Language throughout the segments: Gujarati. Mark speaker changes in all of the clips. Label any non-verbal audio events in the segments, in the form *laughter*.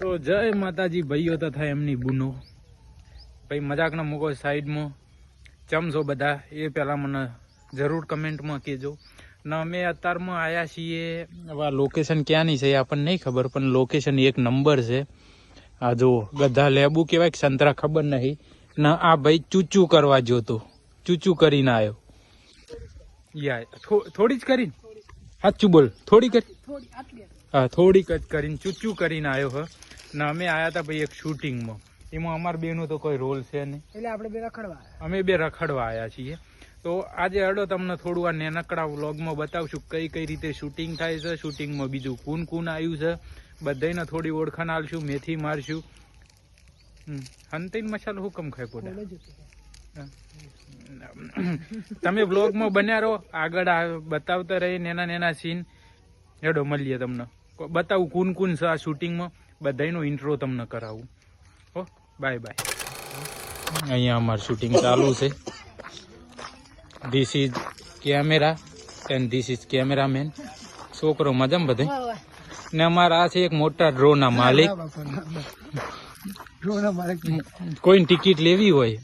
Speaker 1: તો જય માતાજી, ભાઈઓ તથા એમની બુનો. ભાઈ મજાકના મૂકો સાઈડમાં. ચમશો બધા, એ પહેલાં મને જરૂર કમેન્ટમાં કહેજો. ને, અમે અત્યારમાં આવ્યા છીએ, હવે લોકેશન ક્યાંની છે એ આપણને નહીં ખબર, પણ લોકેશન એક નંબર છે. આ જો ગધા લેબુ કહેવાય કે સંતરા ખબર નહીં. ને, આ ભાઈ ચૂચું કરવા જોતો ચૂચું કરીને આવ્યો યા થો- થોડી જ કરીને. સાચું બોલ, થોડી કરી. થોડીક જ કરીને ચૂચું કરીને આવ્યો હ. ને અમે આવ્યા હતા ભાઈ એક શૂટિંગમાં એમાં અમાર બેનો તો કોઈ રોલ છે નહીં.
Speaker 2: એટલે આપણે બે રખડવા
Speaker 1: અમે બે રખડવા આવ્યા છીએ. તો આજે અડો તમને થોડું આ નેનકડા વ્લોગમાં બતાવશું કઈ કઈ રીતે શૂટિંગ થાય છે શૂટિંગમાં બીજું કુન કુન આવ્યું છે. બધાને થોડી ઓળખાણ આલશું મેથી મારશું. હંતિન મસાલો હુકમ ખાય
Speaker 2: પોતા?
Speaker 1: તમે વ્લોગમાં બન્યા રહો. આગળ બતાવતા રહી નેના નેના સીન હેડો મળીએ તમને. બતાવું કુન કુન છે આ શૂટિંગમાં? બધાયનો ઇન્ટ્રો તમને કરાવું. હો બાય બાય અહીંયા અમારું શૂટિંગ ચાલુ છે. This is camera and this is cameraman છોકરો મજામાં બધે. ને અમારા આ છે એક મોટા ડ્રોના માલિક. કોઈને ટિકિટ લેવી હોય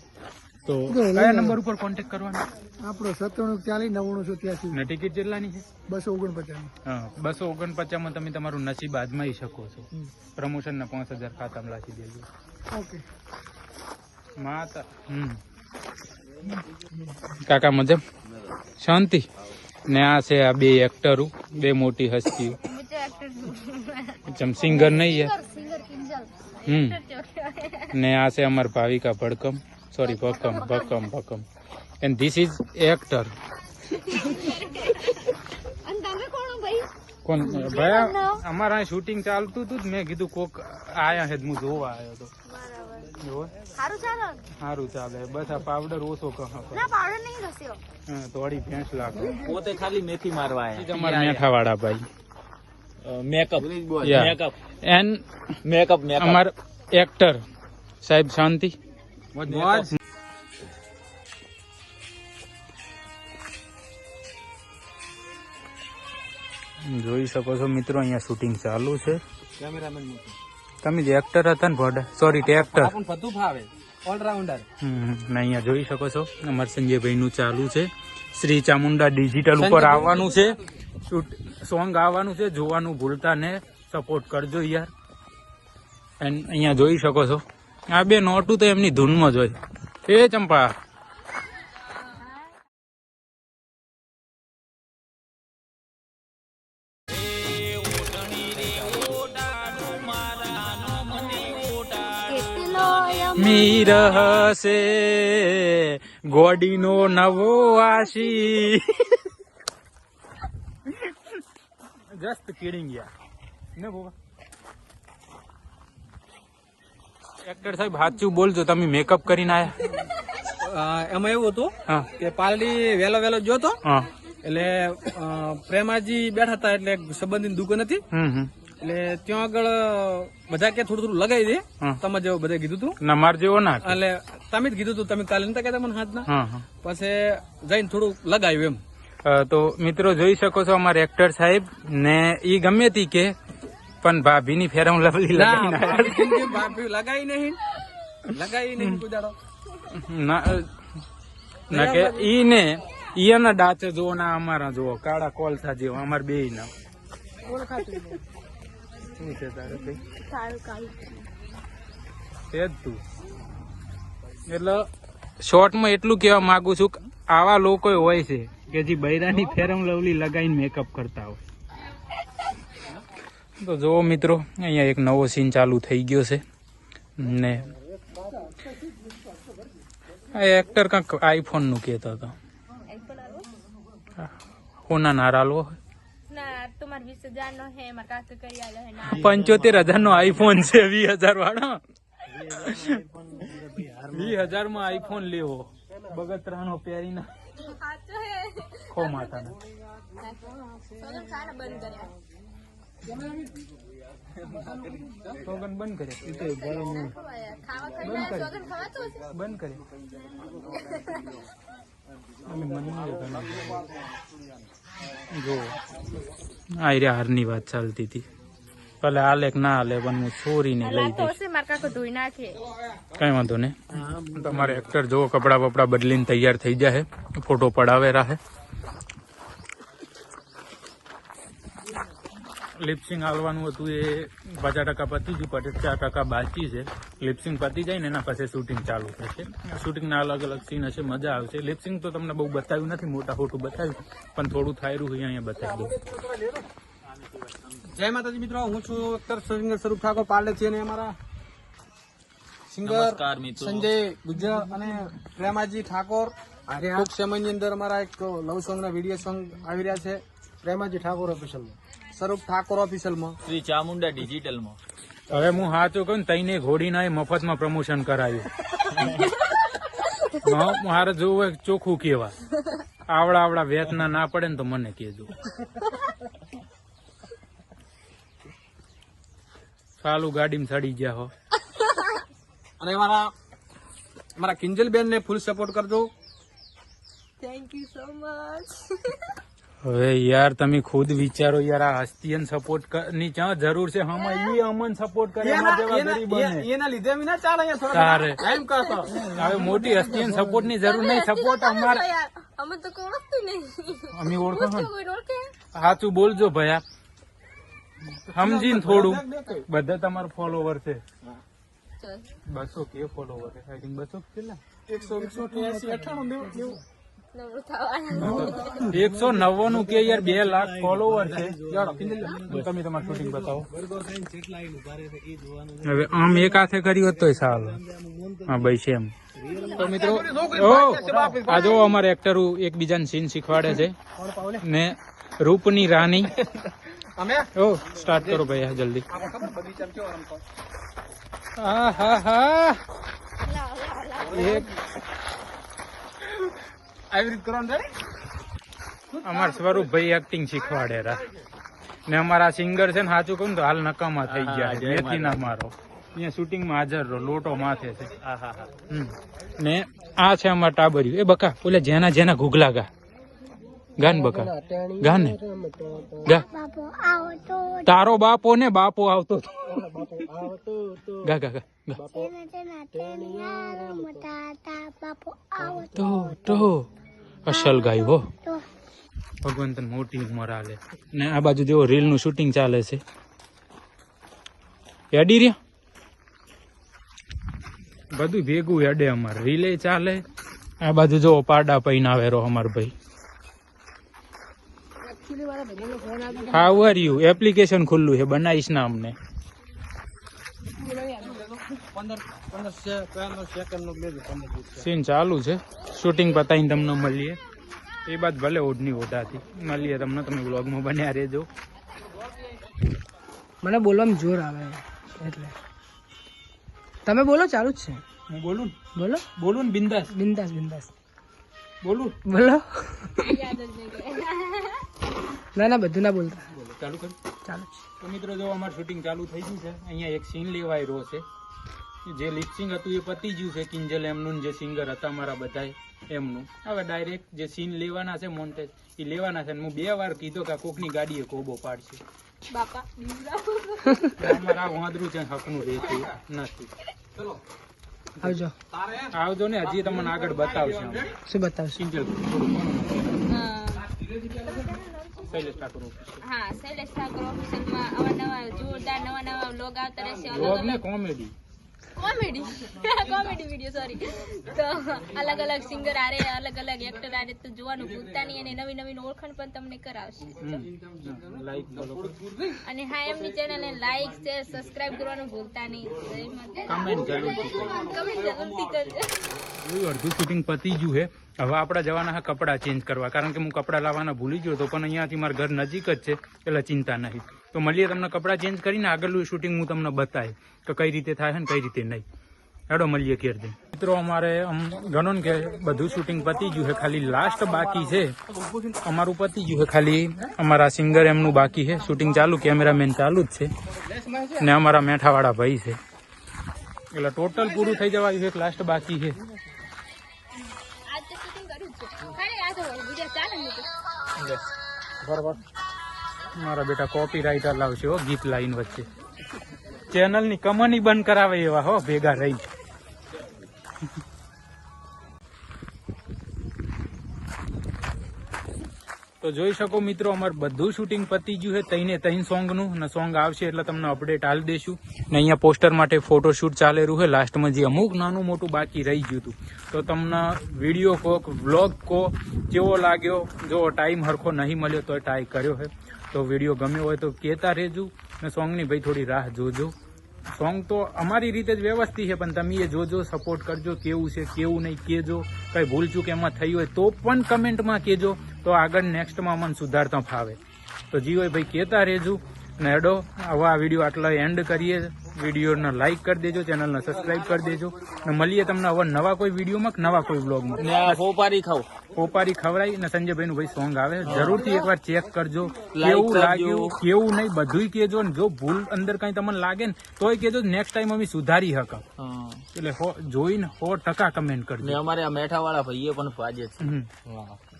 Speaker 1: તો કયા નંબર ઉપર કોન્ટેક્ટ કરવાનો?
Speaker 2: આપણો સત્તાણું ચાલીસ નવ્વાણું સો ત્યાસી.
Speaker 1: ને ટિકિટ કેટલાની છે?
Speaker 2: બસો ઓગણપચાસ.
Speaker 1: બસો ઓગણપચાસ ઓગણપચાસમાં તમે તમારું નસીબ આજમાઈ શકો છો. પ્રમોશનના પાંચ હજાર ખાતામાં લાખી દેજો.
Speaker 2: ઓકે.
Speaker 1: માતા હમ. કાકા મજમ? શાંતિ? ને આ છે આ બે એક્ટરો બે મોટી હસ્તીઓ. ચમ સિંગર નહીં હમ. ને આ છે અમાર ભાવિકા ભડકમ. સોરી ભકમ ભકમ ભકમ એન્ડ ધીસ ઇઝ એક્ટર કોણ ભાઈ? અમારા શૂટિંગ ચાલતું હતું જ મેં કીધું કોક આયા હે હું જોવા આવ્યો હતો? સારું ચાલે? બસ આ પાવડર ઓછો કહો હા, થોડી ભેંસ લાગે.
Speaker 3: પોતે ખાલી મેથી મારવા
Speaker 1: તમારા મેઠા વાળા ભાઈ
Speaker 3: makeup. Makeup
Speaker 1: and
Speaker 3: makeup makeup
Speaker 1: અમાર એક્ટર સાહેબ શાંતિ. જોઈ શકો છો મિત્રો અહીંયા શૂટિંગ ચાલુ છે.
Speaker 3: કેમેરામેન
Speaker 1: તમે જે એક્ટર હતા ને ભોડા સોરી ટેક્ટર
Speaker 3: પણ બધું ફાવે. ઓલરાઉન્ડર
Speaker 1: ને અહીંયા જોઈ શકો છો. અમાર સંજયભાઈ નું ચાલુ છે. શ્રી ચામુંડા ડિજિટલ ઉપર આવવાનું છે. શૂટ સોંગ આવવાનું છે. જોવાનું ભૂલતા ને સપોર્ટ કરજો યાર. એન્ડ અહીંયા જોઈ શકો છો. આ બે નોટું તો એમની ધૂનમાં જ હોય. એ ચંપા. મીર હશે. ગોડીનો નવો આશી. જસ્ટ કિડિંગ યાર. ને બોવા એક્ટર સાહેબ સાચું બોલજો તમે મેકઅપ કરીને આયા.
Speaker 3: એમાં એવું હતું કે પાલડી વેલો વેલો જોતો એટલે પ્રેમાજી બેઠા હતા એટલે સંબંધી દુકાન હતી. એટલે ત્યાં આગળ બધા કે થોડું થોડું લગાવી દે. તમે જેવું બધા કીધું હતું
Speaker 1: ના માર જેવો ના
Speaker 3: એટલે તમે જ કીધું હતું તમે કાલે નતા કહેતા મને હાથના? પછી જઈને થોડું લગાવ્યું એમ.
Speaker 1: તો મિત્રો જોઈ શકો છો અમારા એક્ટર સાહેબ ને ઈ ગમે તી કે પણ ભાભીની ફેરમ ફેર હું
Speaker 3: ના,
Speaker 1: આયા.
Speaker 3: લગાવી નહીં. લગાવી નહીં
Speaker 1: ના ના કે ઈ ને ઈ એના ડાચે જોવો ના અમારા જોવો કાળા કોલસા જેવો અમાર બે ના શું છે તારે કઈ? તે જ તું. એટલે શોર્ટમાં એટલું કહેવા માંગુ છું કે આવા લોકો હોય છે કે જે બૈરાની ફેરમ લવલી લગાવીને મેકઅપ કરતા હોય. તો જુઓ મિત્રો અહીંયા એક નવો સીન ચાલુ થઈ ગયો છે. ને આ એક્ટર કંઈક આઈફોનનું કહેતો હતો. હોના નારાલો
Speaker 4: ના તમારે વીસ હજાર નો હે એમાં કાક કરી આલો હે ના.
Speaker 1: પંચોતેર હજાર નો આઈફોન છે વીસ હજાર વાળો વીસ હજારમાં આઈફોન લેવો બગતરા નો
Speaker 4: પહેરી ના
Speaker 1: ખો માતાના
Speaker 4: સોનમ બંધ
Speaker 1: સોગન બંધ કરે એ તો બંધ કરે અમે મનીએ જો આ રે હારની વાત ચાલતી હતી. ભલે હાલે કે ના હાલે પણ હું ચોરીને લઈ
Speaker 4: નાખે.
Speaker 1: કઈ વાંધો નહીં. તમારે એક્ટર જોવો કપડા બપડા બદલીને તૈયાર થઈ જાય ફોટો પડાવે રહે લિપસિંગ આવવાનું હતું એ પચાસ ટકા પતી ગયું પચાસ ટકા બાકી છે. લિપસિંગ પતી જાય ને એના પછી શૂટિંગ ચાલુ થશે શૂટિંગના અલગ અલગ સીન હશે મજા આવશે. લિપસિંગ તો તમને બહુ બતાવ્યું નથી મોટા ફોટો બતાવ્યું. પણ થોડું થાયરું હોય અહીંયા બતાવી દઉં.
Speaker 3: જય માતાજી મિત્રો હું છું અખ્તર સિંગર સ્વરૂપ ઠાકોર પાર્લે છે અને અમારા સિંગર સંજય ગુજર અને પ્રેમાજી ઠાકોર. ટૂંક સમયની અંદર અમારા એક લવ સોંગ ના વીડિયો સોંગ આવી રહ્યા છે.
Speaker 2: પ્રેમાજી ઠાકોર ઓફિશિયલ
Speaker 3: સ્વરૂપ ઠાકોર ઓફિશિયલમાં
Speaker 5: શ્રી ચામુંડા ડિજિટલમાં
Speaker 1: હવે હું સાચું કહું ને તઈને ઘોડીના એ મફતમાં પ્રમોશન કરાયું *laughs* મા- મારે જોવું હોય ચોખ્ખું કેવા આવડા આવડા વેતના ના પડે ને તો મને કહેજો. સાલું ગાડીમાં સડી ગયા હો.
Speaker 3: અને મારા મારા કિંજલ બેન ને ફૂલ સપોર્ટ કરજો.
Speaker 4: થેન્ક યુ સો મચ
Speaker 1: હવે યાર તમે ખુદ વિચારો યાર આ હસ્તીયન સપોર્ટની ક્યાં જરૂર છે? હમ એ અમન સપોર્ટ કરે એના
Speaker 3: લીધે અમે ના ચાલે
Speaker 1: તારે.
Speaker 3: એમ કહો
Speaker 1: હવે મોટી હસ્તીયન સપોર્ટની જરૂર નહીં સપોર્ટ અમારે
Speaker 4: અમે તો કોઈ ઓળખતું નહીં.
Speaker 1: અમે ઓળખો સાચું બોલજો ભયા. સમજીને થોડું. બધા તમારા ફોલોવર છે. બસો કે ફોલોવર છે? આઈ થિંક બસો કેટલા?
Speaker 3: એકસો એકસો અઠ્ઠાણું
Speaker 1: એકસો નવ્વાણું કે યાર બે લાખ ફોલોવર છે. તમે તમારું શૂટિંગ બતાવો. હવે આમ એક હાથે કર્યું હોત સારું. હા ભાઈ છે એમ તો મિત્રો આ જો અમારે એક્ટર એકબીજાને સીન શીખવાડે છે. ને રૂપની રાની ઓ સ્ટાર્ટ કરો ભાઈ જલ્દી હા હા હા એક
Speaker 3: આવી રીત કરવાનું
Speaker 1: અમાર સ્વરૂપભાઈ એક્ટિંગ શીખવાડે રા. ને અમારા સિંગર છે ને સાચું કહું ને તો હાલ નકામા થઈ ગયા મેથી ના મારો. અહીંયા શૂટિંગમાં હાજર રહો લોટો માથે છે. હમ. ને આ છે અમાર ટાબર્યું. એ બકા ઓલે જેના જેના ઘૂગલા ગા. ગાન બકા. ગાન ને. ગા. તારો બાપો ને બાપો આવતો ગા ગા ગા તો. તો. અસલ ગાય હો. ભગવંતન મોટી ઉંમર આલે. ને આ બાજુ જેવો રીલનું શૂટિંગ ચાલે છે. એડી રહ્યા? બધું ભેગું એડે અમારે. રીલે ચાલે. આ બાજુ જોવો પાડા પૈને આવે રહો અમાર ભાઈ. હાઉ આર યુ એપ્લિકેશન ખુલ્લું છે બનાવીશ ના અમને. સીન ચાલુ છે. શૂટિંગ પતાવીને તમને મળીએ. એ બાદ ભલે ઓઢની ઓઢાથી. મળીએ તમને તમે વ્લોગમાં બન્યા રહેજો.
Speaker 6: મને બોલવામાં જોર આવે એટલે. તમે બોલો ચાલુ જ છે.
Speaker 1: હું બોલું?
Speaker 6: બોલો.
Speaker 1: બોલું ને બિંદાસ.
Speaker 6: બિંદાસ બિંદાસ.
Speaker 1: બોલું?
Speaker 6: બોલો.
Speaker 4: યાદ જ નહીં કરે.
Speaker 6: ના ના બધું ના બોલતા.
Speaker 1: ચાલુ કર.
Speaker 6: ચાલુ
Speaker 1: તો મિત્રો જો અમારું શૂટિંગ ચાલુ થઈ ગયું છે અહીંયા એક સીન લેવાય રહ્યો છે. જે લિપસિંગ હતું એ પતી ગયું છે કિંજલ એમનું જે સિંગર હતા અમારા બધાય એમનું. હવે ડાયરેક્ટ જે સીન લેવાના છે મોન્ટેજ એ લેવાના છે અને હું બે વાર કીધો કે કોકની ગાડીએ કોબો પાડશે.
Speaker 4: બાપા
Speaker 1: અમારા વાંદરું છે હકનું રહેતું નથી.
Speaker 6: આવજો.
Speaker 1: આવજો ને હજી તમને આગળ બતાવશે.
Speaker 6: શું બતાવશો?
Speaker 1: કિંજલ શૈલેષ ઠાકોર official.
Speaker 4: હા શૈલેષ ઠાકોર ઓફિસમાં અવાનવા જોરદાર નવા નવા વ્લોગ આવતા રહેશે અલગ
Speaker 1: ને comedy
Speaker 4: comedy comedy video sorry તો અલગ અલગ સિંગર આરે અલગ અલગ એક્ટર આરે તો જોવાનું ભૂલતા નહીં અને નવી નવી ઓળખાણ પણ તમને કરાવશે. અને હા એમની ચેનલને લાઈક શેર સબસ્ક્રાઇબ કરવાનું ભૂલતા નહીં.
Speaker 1: કમેન્ટ જરૂરથી
Speaker 4: કરજો.
Speaker 1: અડધું શૂટિંગ પતી ગયું છે. હવે આપણે જવાના હા કપડાં ચેન્જ કરવા. કારણ કે હું કપડાં લાવવાના ભૂલી ગયો તો પણ અહીંયાથી મારા ઘર નજીક જ છે એટલે ચિંતા નહીં. તો મળીએ તમને કપડાં ચેન્જ કરીને આગળનું શૂટિંગ હું તમને બતાવી કે કઈ રીતે થાય છે ને કઈ રીતે નહીં. હેડો મળીએ કેર દે મિત્રો અમારે આમ ગણો ને કે બધું શૂટિંગ પતી ગયું છે. ખાલી લાસ્ટ બાકી છે. અમારું પતી ગયું છે. ખાલી અમારા સિંગર એમનું બાકી છે. શૂટિંગ ચાલુ કેમેરામેન ચાલુ જ છે. ને અમારા મેઠાવાળા ભાઈ છે. એટલે ટોટલ પૂરું થઈ જવાયું છે. લાસ્ટ બાકી છે. બરોબર. મારા બેટા કોપી રાઇટર લાવશે હો, ગીત લાઈન વચ્ચે. ચેનલની કમાની બંધ કરાવે એવા હો, ભેગા રહી તો જોઈ શકો મિત્રો, અમારે બધું શૂટિંગ પતી ગયું છે. તઈને તૈન સોંગનું અને સોંગ આવશે એટલે તમને અપડેટ હાલ દઈશું ને અહીંયા પોસ્ટર માટે ફોટોશૂટ ચાલેલું છે. લાસ્ટમાં જે અમુક નાનું મોટું બાકી રહી ગયું હતું. તો તમને વીડિયો કહો વ્લોગ કહો કેવો લાગ્યો? જો ટાઈમ હરખો નહીં મળ્યો તો ટ્રાય કર્યો છે. તો વીડિયો ગમ્યો હોય તો કહેતા રહેજો. ને સોંગની ભાઈ થોડી રાહ જોજો. સોંગ તો અમારી રીતે જ વ્યવસ્થિત છે, પણ તમે એ જોજો સપોર્ટ કરજો. કેવું છે, કેવું નહીં, કેજો. કંઈ ભૂલચૂક એમાં થઈ હોય તો પણ કમેન્ટમાં કેજો. તો આગળ નેક્સ્ટમાં મને સુધારતા ફાવે. તો જીઓ ભાઈ કહેતા રહેજો ને એડો હવે આ વીડિયો આટલા એન્ડ કરીએ. વિડીયોને લાઈક કરી દેજો ચેનલને સબસ્ક્રાઈબ કરી દેજો. ને મળીએ તમને હવે નવા કોઈ વિડીયોમાં નવા કોઈ બ્લોગમાં
Speaker 3: ને ફોપારી ખાવ
Speaker 1: પોપારી ખવરાઈ ને સંજયભાઈ નું ભાઈ સોંગ આવે. જરૂરથી એકવાર ચેક કરજો. કેવું. લાગ્યું કેવું નહીં બધુંય કેજો ને જો ભૂલ અંદર કઈ તમને લાગે ને તોય કેજો નેક્સ્ટ ટાઈમ અમે સુધારી હકા એટલે જોઈને સો ટકા કમેન્ટ કરજો.
Speaker 3: અમારે આ મેઠા ભાઈએ પણ ફાજે છે.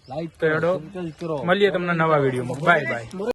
Speaker 3: લાઈક
Speaker 1: કરો મળીએ તમને નવા વિડીયોમાં. Bye bye